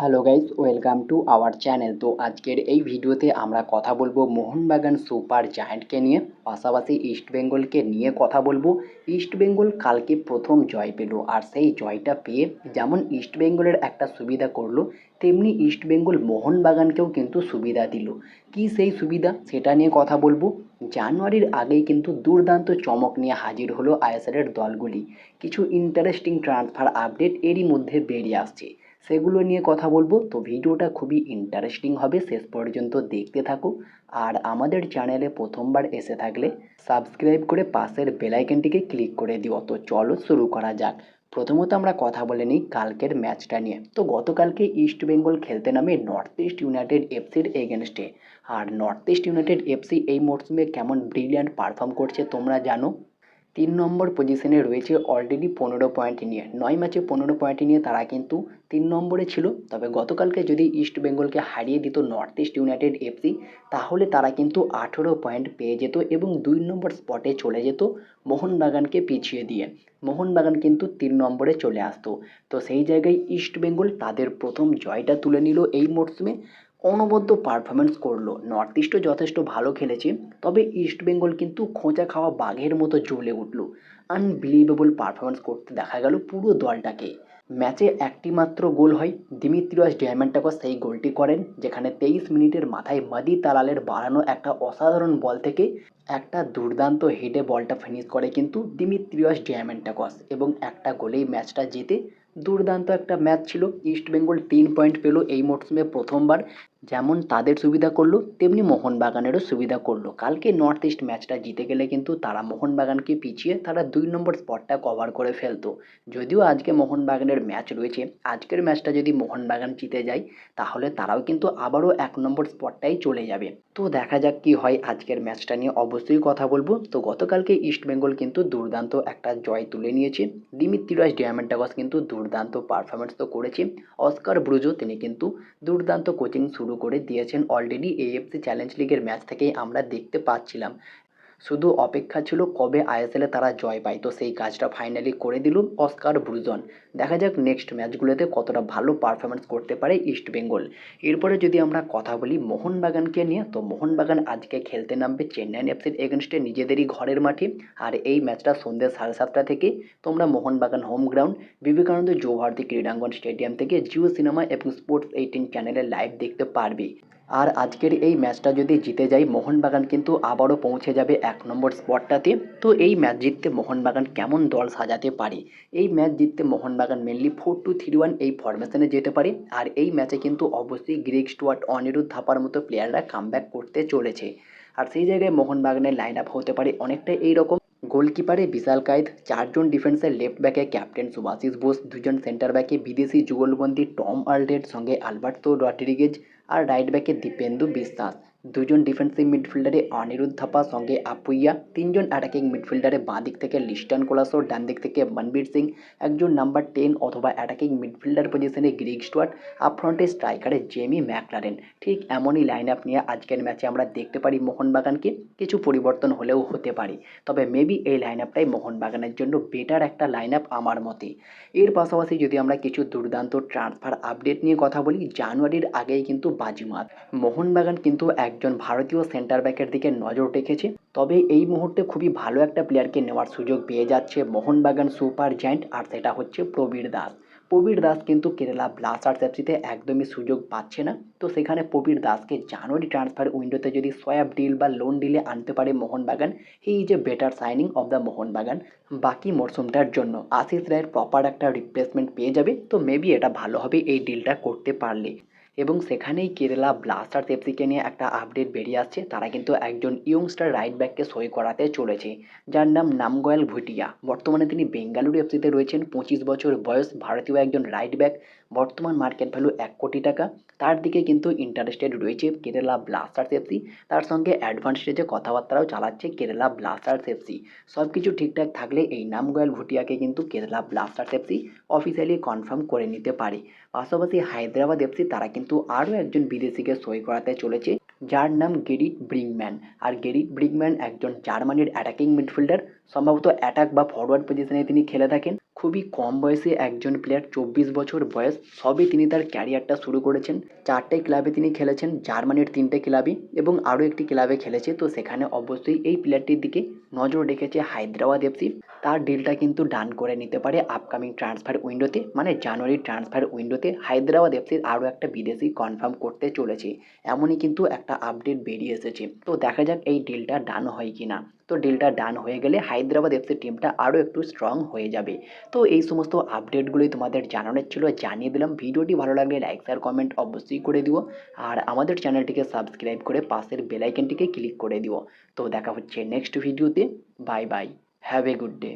Hello guys, welcome to our channel. তো আজকের এই ভিডিওতে আমরা কথা বলব মোহনবাগান সুপার জায়ান্টকে নিয়ে, পাশাপাশি ইস্টবেঙ্গলকে নিয়ে কথা বলব। ইস্টবেঙ্গল কালকে প্রথম জয় পেল আর সেই জয়টা পেয়ে যেমন ইস্টবেঙ্গলের একটা সুবিধা করল, তেমনি ইস্টবেঙ্গল মোহনবাগানকেও কিন্তু সুবিধা দিল। কি সেই সুবিধা? সেটা নিয়ে কথা বলব। জানুয়ারির আগেই কিন্তু দুর্দান্ত চমক নিয়ে হাজির হলো আইএসএলের দলগুলি। কিছু ইন্টারেস্টিং ট্রান্সফার আপডেট এরই মধ্যে বেরিয়ে আসছে। সেগুলো নিয়ে কথা বলব। তো ভিডিওটা খুবই ইন্টারেস্টিং হবে। শেষ পর্যন্ত দেখতে থাকো। আর আমাদের চ্যানেলে প্রথমবার এসে থাকলে সাবস্ক্রাইব করে পাশের বেলাইকনটিকে ক্লিক করে দিও। তো চলো শুরু করা যাক। প্রথমত আমরা কথা বলে নিই কালকের ম্যাচটা নিয়ে। তো গতকালকে ইস্ট বেঙ্গল খেলতে নামে নর্থ ইস্ট ইউনাইটেড এফসির এগেনস্টে আর নর্থ ইস্ট ইউনাইটেড এফসি এই মরশুমে কেমন ব্রিলিয়ান্ট পারফর্ম করছে তোমরা জানো? তিন নম্বর পজিশনে রয়েছে অলরেডি পনেরো পয়েন্ট নিয়ে। নয় ম্যাচে পনেরো পয়েন্ট নিয়ে তারা কিন্তু তিন নম্বরে ছিল। তবে গতকালকে যদি ইস্ট বেঙ্গলকে হারিয়ে দিত নর্থ ইস্ট ইউনাইটেড এফসি তাহলে তারা কিন্তু আঠেরো পয়েন্ট পেয়ে যেত এবং দুই নম্বর স্পটে চলে যেত মোহনবাগানকে পিছিয়ে দিয়ে। মোহনবাগান কিন্তু তিন নম্বরে চলে আসতো। তো সেই জায়গায় ইস্ট বেঙ্গল তাদের প্রথম জয়টা তুলে নিল এই মরশুমে অনবদ্য পারফরমেন্স করল। নর্থ ইস্টও যথেষ্ট ভালো খেলেছে, তবে ইস্ট বেঙ্গল কিন্তু খোঁচা খাওয়া বাঘের মতো জ্বলে উঠল। আনবিলিভেবল পারফরমেন্স করতে দেখা গেল পুরো দলটাকে। ম্যাচে একটি মাত্র গোল হয় দিমিত্রিয়াস ডায়মন্ডাকস সেই গোলটি করেন, যেখানে তেইশ মিনিটের মাথায় মাদি তালালের বাড়ানো একটা অসাধারণ বল থেকে একটা দুর্দান্ত হেডে বলটা ফিনিশ করে কিন্তু দিমিত্রিয়াস ডায়মন্ডাকস এবং একটা গোলেই ম্যাচটা জিতে দুর্দান্ত একটা ম্যাচ ছিল। ইস্ট বেঙ্গল তিন পয়েন্ট পেল এই মরশুমে প্রথমবার। যেমন তাদের সুবিধা করল, তেমনি মোহনবাগানেরও সুবিধা করল। কালকে নর্থ ইস্ট ম্যাচটা জিতে গেলে কিন্তু তারা মোহনবাগানকে পিছিয়ে তারা দুই নম্বর স্পটটা কভার করে ফেলতো। যদিও আজকে মোহনবাগানের ম্যাচ রয়েছে, আজকের ম্যাচটা যদি মোহনবাগান জিতে যায়, তাহলে তারাও কিন্তু আবারও এক নম্বর স্পটটাই চলে যাবে। তো দেখা যাক কি হয় আজকের ম্যাচটা নিয়ে। অবশ্যই কথা বলব। তো গতকালকে ইস্ট বেঙ্গল কিন্তু দুর্দান্ত একটা জয় তুলে নিয়েছে। দিমিত্রিরাজ ডায়মন্ডাগস কিন্তু দুর্দান্ত পারফরমেন্স তো করেছি অস্কার ব্রুজো তিনি কিন্তু দুর্দান্ত কোচিং শুরু করে দিয়েছেন। অলরেডি এএফসি চ্যালেঞ্জ লিগের ম্যাচ থেকেই আমরা দেখতে পাচ্ছিলাম। শুধু অপেক্ষা ছিল কবে আইএসএলে তারা জয় পায়। তো সেই কাজটা ফাইনালি করে দিল অস্কার ব্রুজন। দেখা যাক নেক্সট ম্যাচগুলোতে কতটা ভালো পারফরমেন্স করতে পারে ইস্ট বেঙ্গল। এরপরে যদি আমরা কথা বলি মোহনবাগানকে নিয়ে, তো মোহনবাগান আজকে খেলতে নামবে চেন্নাই এফসির এগেনস্টে নিজেদেরই ঘরের মাঠে। আর এই ম্যাচটা সন্ধ্যে সাড়ে সাতটা থেকে তোমরা মোহনবাগান হোম গ্রাউন্ড বিবেকানন্দ যৌভারতী ক্রীড়াঙ্গন স্টেডিয়াম থেকে জিও সিনেমা এবং স্পোর্টস এইটিন চ্যানেলে লাইভ দেখতে পারবে। আর আজকের এই ম্যাচটা যদি জিতে যায়, মোহনবাগান কিন্তু আবারও পৌঁছে যাবে এক নম্বর স্পটটাতে। তো এই ম্যাচ জিততে মোহনবাগান কেমন দল সাজাতে পারে? এই ম্যাচ জিততে Mohun Bagan mainly four two three one এই ফরমেশনে যেতে পারে। আর এই ম্যাচে কিন্তু অবশ্যই গ্রেগ স্টুয়ার্ট, অনিরুদ্ধ থাপার মতো প্লেয়াররা কামব্যাক করতে চলেছে। আর সেই জায়গায় মোহনবাগানের লাইন আপ হতে পারে অনেকটা এইরকম। গোলকিপারে বিশাল কায়েদ, চারজন ডিফেন্সের লেফট ব্যাকে ক্যাপ্টেন সুভাশিস বোস, দুজন সেন্টার ব্যাকে বিদেশি যুগলবন্দী টম আলডের সঙ্গে আলবার্তো রড্রিগেজ আর রাইট ব্যাকে দীপেন্দু বিশ্বাস। দুজন ডিফেন্সিভ মিডফিল্ডারে অনিরুদ্ধ থাপা, সঙ্গে আপুইয়া, তিনজন অ্যাটাকিং মিডফিল্ডারে বাঁ দিক থেকে লিস্টন কোলাসো ডান দিক থেকে মনবীর সিং, একজন নাম্বার টেন অথবা অ্যাটাকিং মিডফিল্ডার পজিশনে গ্রিক স্টুয়ার্ট আপফ্রন্টে স্ট্রাইকারে জেমি ম্যাকলারেন। ঠিক এমনই লাইন আপ নিয়ে আজকের ম্যাচে আমরা দেখতে পারি মোহনবাগানকে, কিছু পরিবর্তন হলেও হতে পারে। তবে মেবি এই লাইন আপটাই মোহনবাগানের জন্য বেটার একটা লাইন আপ আমার মতে। এর পাশাপাশি যদি আমরা কিছু দুর্দান্ত ট্রান্সফার আপডেট নিয়ে কথা বলি, জানুয়ারির আগেই কিন্তু বাজিমাত। মোহনবাগান কিন্তু একজন ভারতীয় সেন্টার ব্যাকের দিকে নজর রেখেছে। তবে এই মুহূর্তে খুবই ভালো একটা প্লেয়ারকে নেওয়ার সুযোগ পেয়ে যাচ্ছে মোহনবাগান সুপার জায়েন্ট আর সেটা হচ্ছে প্রবীর দাস। প্রবীর দাস কিন্তু কেরালা ব্লাস্টার্স এফসিতে একদমই সুযোগ পাচ্ছে না। তো সেখানে প্রবীর দাসকে জানুয়ারি ট্রান্সফার উইন্ডোতে যদি সোয়াব ডিল বা লোন ডিলে আনতে পারে Mohun Bagan he is a better signing of the Mohun Bagan. বাকি মরশুমটার জন্য আশিস রায়ের প্রপার একটা রিপ্লেসমেন্ট পেয়ে যাবে। তো মেবি এটা ভালো হবে এই ডিলটা করতে পারলে। এবং সেখানেই কেরালা ব্লাস্টার্স এফসিকে নিয়ে একটা আপডেট বেরিয়ে আসছে। তারা কিন্তু একজন ইয়ংস্টার রাইট ব্যাককে সই করাতে চলেছে, যার নাম নামগয়াল ভুটিয়া। বর্তমানে তিনি বেঙ্গালুরু এফসিতে রয়েছেন। পঁচিশ বছর বয়স, ভারতীয় একজন রাইট ব্যাক বর্তমান মার্কেট ভ্যালু এক কোটি টাকা। তার দিকে কিন্তু ইন্টারেস্টেড রয়েছে কেরালা ব্লাস্টার্স এফসি তার সঙ্গে অ্যাডভান্স স্টেজে কথাবার্তাও চালাচ্ছে কেরালা ব্লাস্টার্স এফসি সব কিছু ঠিকঠাক থাকলে এই নামগয়াল ভুটিয়াকে কিন্তু Kerala blasters FC officially confirm করে নিতে পারে। পাশাপাশি হায়দ্রাবাদ এফসি তারা কিন্তু আরও একজন বিদেশিকে সই করাতে চলেছে, যার নাম গেরিট ব্রিংম্যান। আর গেরিট ব্রিংম্যান একজন জার্মানির অ্যাটাকিং মিডফিল্ডার সম্ভবত অ্যাটাক বা ফরওয়ার্ড পজিশনে তিনি খেলে থাকেন। খুবই কম বয়সে একজন প্লেয়ার চব্বিশ বছর বয়স সবে তিনি তার ক্যারিয়ারটা শুরু করেছেন। চারটে ক্লাবে তিনি খেলেছেন, জার্মানির তিনটে ক্লাবে এবং আরও একটি ক্লাবে খেলেছে। তো সেখানে অবশ্যই এই প্লেয়ারটির দিকে নজর রেখেছে হায়দ্রাবাদ এফসি তার ডিলটা কিন্তু ডান করে নিতে পারে আপকামিং ট্রান্সফার উইন্ডোতে মানে জানুয়ারির ট্রান্সফার উইন্ডোতে হায়দ্রাবাদ এফসির আরও একটা বিদেশি কনফার্ম করতে চলেছে। এমনই কিন্তু একটা আপডেট বেরিয়ে এসেছে। তো দেখা যাক এই ডিলটা ডান হয় কি না তো ডিলটা ডান হয়ে গেলে হায়দ্রাবাদ এফসি টিমটা আরও একটু স্ট্রং হয়ে যাবে। তো এই সমস্ত আপডেটগুলোই তোমাদের জানানোর ছিল, জানিয়ে দিলাম। ভিডিওটি ভালো লাগলে লাইক শেয়ার কমেন্ট অবশ্যই করে দিও। আর আমাদের চ্যানেলটিকে সাবস্ক্রাইব করে পাশের বেলাইকনটিকে ক্লিক করে দিও। তো দেখা হচ্ছে নেক্সট ভিডিওতে bye bye have a good day